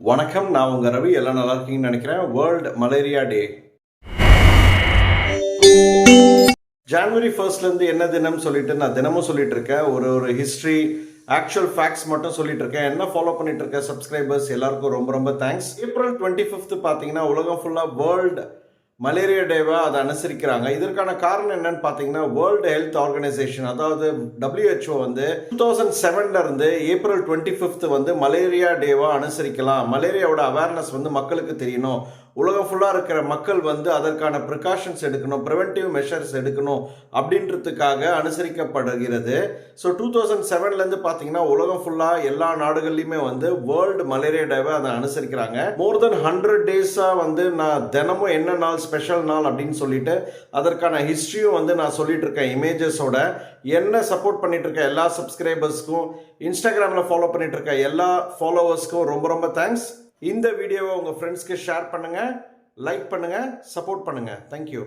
வணக்கம் நான் உங்கள் ரவி. எல்லாம் நல்லா இருக்கீங்கன்னு நினைக்கிறேன். வேர்ல்டு மலேரியா டே ஜான்வரி ஃபர்ஸ்ட்லேருந்து என்ன தினம் சொல்லிட்டு நான் தினமும் சொல்லிட்டு இருக்கேன். ஒரு ஒரு ஹிஸ்ட்ரி ஆக்சுவல் ஃபேக்ட்ஸ் மட்டும் சொல்லிட்டு இருக்கேன். என்ன ஃபாலோ பண்ணிட்டு இருக்க சப்ஸ்கிரைபர்ஸ் எல்லாருக்கும் ரொம்ப ரொம்ப தேங்க்ஸ் ஏப்ரல் டுவெண்ட்டி ஃபிஃப்த் பார்த்தீங்கன்னா உலகம் ஃபுல்லாக வேர்ல்டு மலேரியா டேவை அதை அனுசரிக்கிறாங்க. இதற்கான காரணம் என்னன்னு பார்த்தீங்கன்னா வேர்ல்டு ஹெல்த் ஆர்கனைசேஷன் அதாவது டபிள்யூஹெச்ஓ வந்து டூ தௌசண்ட் செவன்லேருந்து ஏப்ரல் டுவெண்ட்டி ஃபிஃப்த் வந்து மலேரியா டேவாக அனுசரிக்கலாம். மலேரியாவோட அவேர்னஸ் வந்து மக்களுக்கு தெரியணும். உலகம் ஃபுல்லாக இருக்கிற மக்கள் வந்து அதற்கான ப்ரிகாஷன்ஸ் எடுக்கணும் ப்ரிவென்டிவ் மெஷர்ஸ் எடுக்கணும் அப்படின்றதுக்காக அனுசரிக்கப்படுகிறது. ஸோ டூ தௌசண்ட் செவன்லேருந்து பார்த்தீங்கன்னா உலகம் ஃபுல்லாக எல்லா நாடுகள்லையுமே வந்து வேர்ல்டு மலேரியா டேவை அதை அனுசரிக்கிறாங்க. மோர் தென் ஹண்ட்ரட் டேஸாக வந்து நான் தினமும் என்ன நாள் ஸ்பெஷல் நாள் அப்படின்னு சொல்லிட்டு அதற்கான ஹிஸ்ட்ரியும் வந்து நான் சொல்லிட்டு இருக்கேன் இமேஜஸோட என்ன சப்போர்ட் பண்ணிட்டு இருக்க எல்லா சப்ஸ்கிரைபர்ஸ்க்கும் இன்ஸ்டாகிராமில் ஃபாலோ பண்ணிட்டு இருக்க எல்லா ஃபாலோவர்ஸ்க்கும் ரொம்ப ரொம்ப தேங்க்ஸ் இந்த வீடியோவை உங்கள் ஃப்ரெண்ட்ஸ்க்கு ஷேர் பண்ணுங்கள் லைக் பண்ணுங்கள் சப்போர்ட் பண்ணுங்கள் தேங்க்யூ